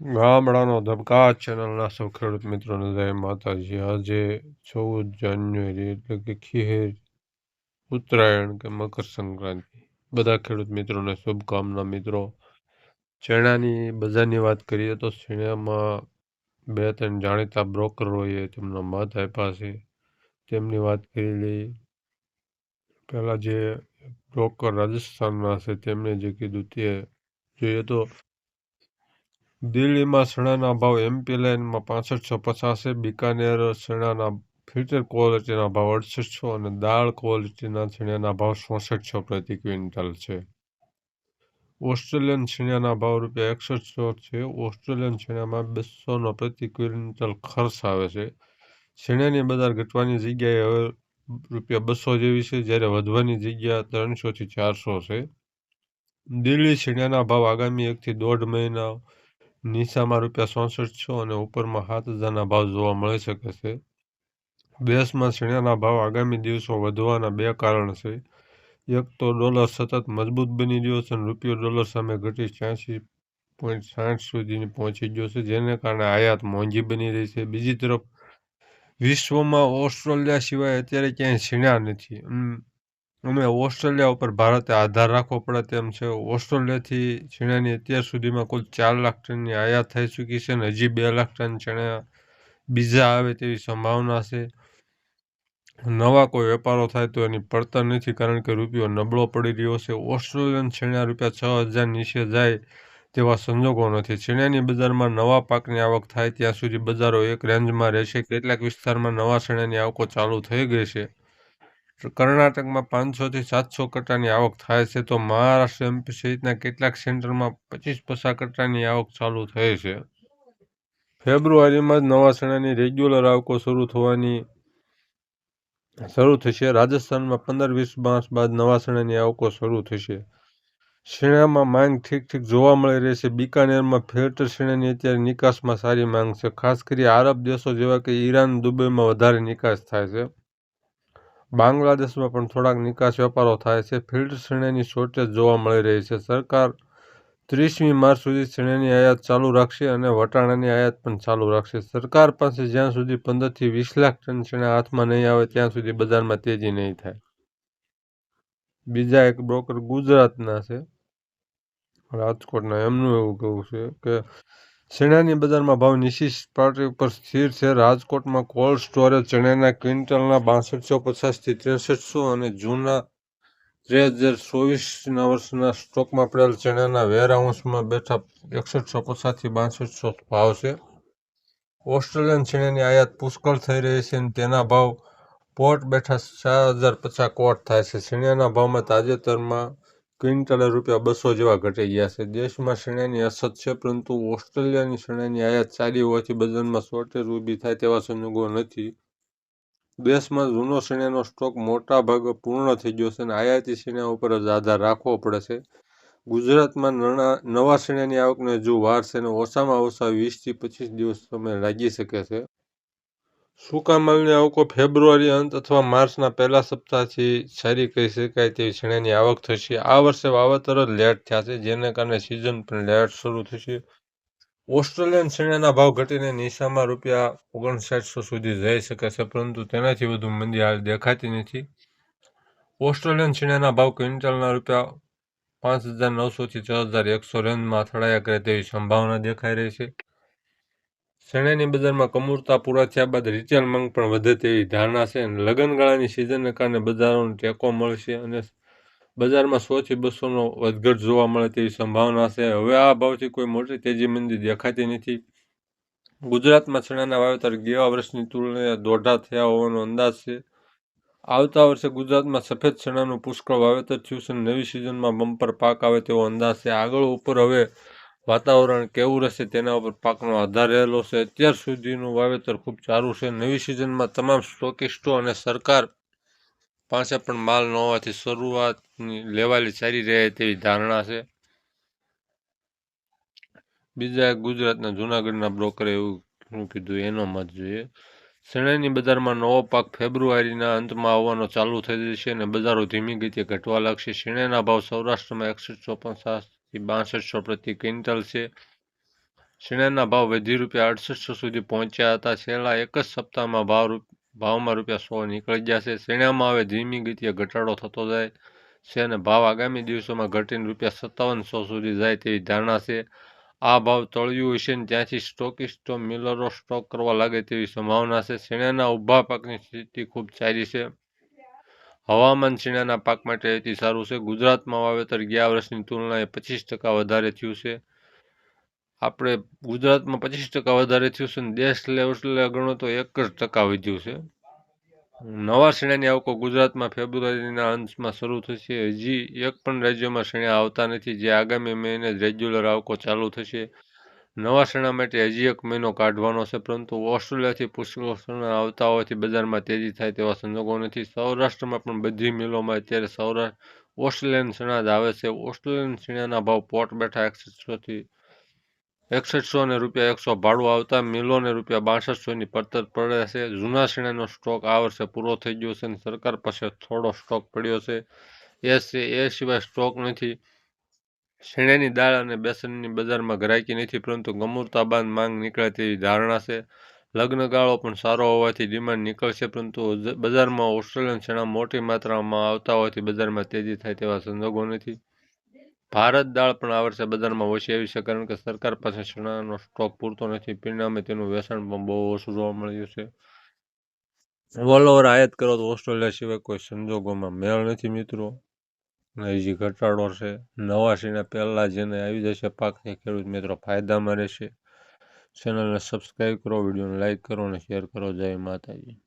ગામડાનો ધબકા ચેનલના સૌ ખેડૂત મિત્રોને જય માતાજી. આજે ચૌદ જાન્યુઆરી એટલે કે ખીહેર, ઉત્તરાયણ કે મકર સંક્રાંતિ. બધા ખેડૂત મિત્રોને શુભકામના મિત્રો. ચણાની બજારની વાત કરીએ તો ચણામાં બે ત્રણ જાણીતા બ્રોકરોએ તેમના મત આપ્યા છે. તેમની વાત કરી લઈ પહેલાં જે બ્રોકર રાજસ્થાનના છે, તેમણે જે કીધું તે જોઈએ તો દિલ્હીમાં ચણાના ભાવ એમપી લાઇનમાં પાંસઠસો પચાસે, બિકાનેર ચણાના ફિલ્ટર ક્વોલિટીના ભાવ અડસઠસો અને દાળ ક્વોલિટીના ચણાના ભાવ ચોસઠસો પ્રતિ ક્વિન્ટલ છે. ઓસ્ટ્રેલિયન છીણાના ભાવ રૂપિયા એકસઠસો છે. ઓસ્ટ્રેલિયન છીણામાં બસોનો પ્રતિ ક્વિન્ટલ ખર્ચ આવે છે. છીણાની બજાર ઘટવાની જગ્યાએ હવે રૂપિયા બસો જેવી છે, જ્યારે વધવાની જગ્યા ત્રણસોથી ચારસો છે. દિલ્હી છીણાના ભાવ આગામી એકથી દોઢ મહિના નીચામાં રૂપિયા ચોસઠસો અને ઉપરમાં સાત હજારના ભાવ જોવા મળી શકે છે. દેશમાં શેણાના ભાવ આગામી દિવસો વધવાના બે કારણ છે. એક તો ડોલર સતત મજબૂત બની રહ્યો છે અને રૂપિયો ડોલર સામે ઘટી છ્યાસી પોઈન્ટ સાઠ સુધી પહોંચી ગયો છે, જેને કારણે આયાત મોંઘી બની રહી છે. બીજી તરફ વિશ્વમાં ઓસ્ટ્રેલિયા સિવાય અત્યારે ક્યાંય છીણ્યા નથી. અમે ઓસ્ટ્રેલિયા ઉપર ભારતે આધાર રાખવો પડે તેમ છે. ઓસ્ટ્રેલિયાથી ચણાની અત્યાર સુધીમાં કુલ ચાર લાખ ટનની આયાત થઈ ચૂકી છે અને હજી બે લાખ ટન ચણા બીજા આવે તેવી સંભાવના છે. નવા કોઈ વેપારો થાય તો એની પડતર નથી કારણ કે રૂપિયો નબળો પડી રહ્યો છે. ઓસ્ટ્રેલિયન છેણા રૂપિયા છ હજાર નીચે જાય તેવા સંજોગો નથી. છેણાની બજારમાં નવા પાકની આવક થાય ત્યાં સુધી બજારો એક રેન્જમાં રહેશે. કેટલાક વિસ્તારમાં નવા છેણાની આવકો ચાલુ થઈ ગઈ છે. કર્ણાટકમાં પાંચસોથી સાતસો કટ્ટાની આવક થાય છે, તો મહારાષ્ટ્ર એમપી સહિતના કેટલાક સેન્ટરમાં પચીસ પચાસ કટ્ટાની આવક ચાલુ થઈ છે. ફેબ્રુઆરીમાં જ નવા ચણાની રેગ્યુલર આવકો શરૂ થવાની શરૂ થશે. રાજસ્થાનમાં પંદર વીસ માસ બાદ નવા સણાની આવકો શરૂ થશે. શેણામાં માંગ ઠીક ઠીક જોવા મળી રહી છે. બિકાનેરમાં ફિલ્ટર શેણાની અત્યારે નિકાસમાં સારી માંગ છે. ખાસ કરી આરબ દેશો જેવા કે ઈરાન, દુબઈમાં વધારે નિકાસ થાય છે. બાંગ્લાદેશમાં પણ થોડાક નિકાસ વેપારો થાય છે. ફિલ્ડ શ્રેણીની શોર્ટેજ જોવા મળી રહી છે. સરકાર ત્રીસમી માર્ચ સુધી શ્રેણીની આયાત ચાલુ રાખશે અને વટાણાની આયાત પણ ચાલુ રાખશે. સરકાર પાસે જ્યાં સુધી પંદરથી વીસ લાખ ટન ચણા હાથમાં નહીં આવે, ત્યાં સુધી બજારમાં તેજી નહીં થાય. બીજા એક બ્રોકર ગુજરાતના છે. રાજકોટના. એમનું એવું કહેવું છે કે ચણાની બજારમાં ભાવ નીચી સપાટી ઉપર સ્થિર છે. રાજકોટમાં કોલ્ડ સ્ટોરેજ ચણાના ક્વિન્ટલના બાસઠસો પચાસથી ત્રેસઠસો અને જૂના ત્રેસ હજાર ચોવીસના વર્ષના સ્ટોકમાં પડેલ ચણાના વેરહાઉસમાં બેઠા એકસઠસો પચાસથી બાસઠસો ભાવ છે. ઓસ્ટ્રેલિયન ચણાની આયાત પુષ્કળ થઈ રહી છે અને તેના ભાવ પોટ બેઠા ચાર હજાર પચાસ કોટ થાય છે. ચણાના ભાવમાં તાજેતરમાં ક્વિન્ટલે રૂપિયા બસો જેવા ઘટી ગયા છે. દેશમાં શેણાની અછત છે, પરંતુ ઓસ્ટ્રેલિયાની શેણાની આયાત સારી હોવાથી બજારમાં શોર્ટેજ ઊભી થાય તેવા સંજોગો નથી. દેશમાં જૂનો શેણાનો સ્ટોક મોટા ભાગે પૂર્ણ થઈ ગયો છે અને આયાતી શેણા ઉપર જ આધાર રાખવો પડે છે. ગુજરાતમાં નવા શેણાની આવકને જો વાર છે અને ઓછામાં ઓછા વીસથી પચીસ દિવસ સમય લાગી શકે છે. સૂકા માલની આવકો ફેબ્રુઆરી અંત અથવા માર્ચના પહેલા સપ્તાહથી સારી કહી શકાય તેવી ચણાની આવક થશે? આ વર્ષે વાવેતર જ લેટ થયા છે જેને કારણે સિઝન પણ લેટ શરૂ થશે. ઓસ્ટ્રેલિયન ચણાના ભાવ ઘટીને નિશામાં રૂપિયા ઓગણસાઠસો સુધી જઈ શકે છે, પરંતુ તેનાથી વધુ મંદી હાલ દેખાતી નથી. ઓસ્ટ્રેલિયન ચણાના ભાવ ક્વિન્ટલના રૂપિયા પાંચ હજાર નવસોથી છ હજાર એકસો રેન્જમાં અથડાયા કરે તેવી સંભાવના દેખાઈ રહી છે. શેણાની બજારમાં કમૂરતા પૂરા થયા બાદ રિટેલ માંગ પણ વધે તેવી ધારણા છે અને લગ્નગાળાની સિઝનને કારણે બજારોને ટેકો મળશે અને બજારમાં સોથી બસોનો વધઘટ જોવા મળે તેવી સંભાવના છે. હવે આ ભાવથી કોઈ મોટી તેજી મંદી દેખાતી નથી. ગુજરાતમાં ચણાના વાવેતર ગયા વર્ષની તુલનાએ દોઢા થયા હોવાનો અંદાજ છે. આવતા વર્ષે ગુજરાતમાં સફેદ ચણાનું પુષ્કળ વાવેતર થયું છે નવી સિઝનમાં બમ્પર પાક આવે તેવો અંદાજ છે. આગળ ઉપર હવે વાતાવરણ કેવું રહેશે તેના ઉપર પાકનો આધાર રહેલો છે. અત્યાર સુધીનું વાવેતર ખૂબ સારું છે. નવી સિઝનમાં તમામ સ્ટોકિસ્ટો અને સરકાર પાસે પણ માલ ન હોવાથી શરૂઆતની લેવાલી સારી રહે તેવી ધારણા છે. બીજા ગુજરાતના જૂનાગઢના બ્રોકરે એવું કીધું, એનો મત જોઈએ. શેણાની બજારમાં નવો પાક ફેબ્રુઆરીના અંતમાં આવવાનો ચાલુ થઈ જશે અને બજારો ધીમી ગતિએ ઘટવા લાગશે. શેણાના ભાવ સૌરાષ્ટ્રમાં એકસઠસો પચાસથી બાસઠસો પ્રતિ ક્વિન્ટલ છે. શેણાના ભાવ વધી રૂપિયા અડસઠસો સુધી પહોંચ્યા હતા. છેલ્લા એક જ સપ્તાહમાં ભાવ ભાવમાં રૂપિયા સો નીકળી ગયા છે. શેણામાં હવે ધીમી ગતિએ ઘટાડો થતો જાય છે અને ભાવ આગામી દિવસોમાં ઘટીને રૂપિયા સત્તાવનસો સુધી જાય તેવી ધારણા છે. આ ભાવ તળિયું હશે ને ત્યાંથી સ્ટોકિસ્ટો મિલરો સ્ટોક કરવા લાગે તેવી સંભાવના છે. શેણાના ઊભા પાકની સ્થિતિ ખૂબ સારી છે. હવામાન શેણાના પાક માટે અતિ સારું છે. ગુજરાતમાં વાવેતર ગયા વર્ષની તુલનાએ પચીસ ટકા વધારે થયું છે. આપણે ગુજરાતમાં પચીસ ટકા વધારે થયું છે અને દેશ લેવલે ગણો તો એક જ ટકા વધ્યું છે. નવા શેણાની આવકો ગુજરાતમાં ફેબ્રુઆરીના અંતમાં શરૂ થશે. હજી એક પણ રાજ્યમાં શેણા આવતા નથી. જે આગામી મહિને રેગ્યુલર આવકો ચાલુ થશે. નવા શેણા માટે હજી એક મહિનો કાઢવાનો છે, પરંતુ ઓસ્ટ્રેલિયાથી પુષ્કળ શરણા આવતા હોવાથી બજારમાં તેજી થાય તેવા સંજોગો નથી. સૌરાષ્ટ્રમાં પણ બધી મિલોમાં અત્યારે સૌરાષ્ટ્ર, ઓસ્ટ્રેલિયન શણા જ આવે છે. ઓસ્ટ્રેલિયન શેણાના ભાવ પોટ બેઠા એકસઠસોથી એકસઠસો ને રૂપિયા એકસો ભાડું આવતા મિલોને રૂપિયા બાસઠસોની પડતર પડે છે. જૂના શેણાનો સ્ટોક આ વર્ષે પૂરો થઈ ગયો છે અને સરકાર પાસે થોડો સ્ટોક પડ્યો છે એ છે. એ સિવાય સ્ટોક નથી. શેણાની દાળ અને બેસનની બજારમાં ગ્રાહકી નથી, પરંતુ ગમૂરતા બાદ માંગ નીકળે તેવી ધારણા છે. લગ્નગાળો પણ સારો હોવાથી ડિમાન્ડ નીકળશે, પરંતુ બજારમાં ઓસ્ટ્રેલિયન શેણા મોટી માત્રામાં આવતા હોવાથી બજારમાં તેજી થાય તેવા સંજોગો નથી. ભારત દાળ પણ આ વર્ષે બજારમાં ઓછી આવી છે, કારણ કે સરકાર પાસે શેણાનો સ્ટોક પૂરતો નથી. પરિણામે તેનું વેચાણ પણ બહુ ઓછું જોવા મળ્યું છે. ઓલ ઓવર આયાત કરો તો ઓસ્ટ્રેલિયા સિવાય કોઈ સંજોગોમાં મેળ નથી, મિત્રો. હજી ઘટાડો છે. નવાસીના પહેલાં જેને આવી જશે પાકને ખેડૂત મિત્રો, ફાયદામાં રહેશે. ચેનલને સબસ્ક્રાઈબ કરો, વિડીયોને લાઇક કરો અને શેર કરો. જય માતાજી.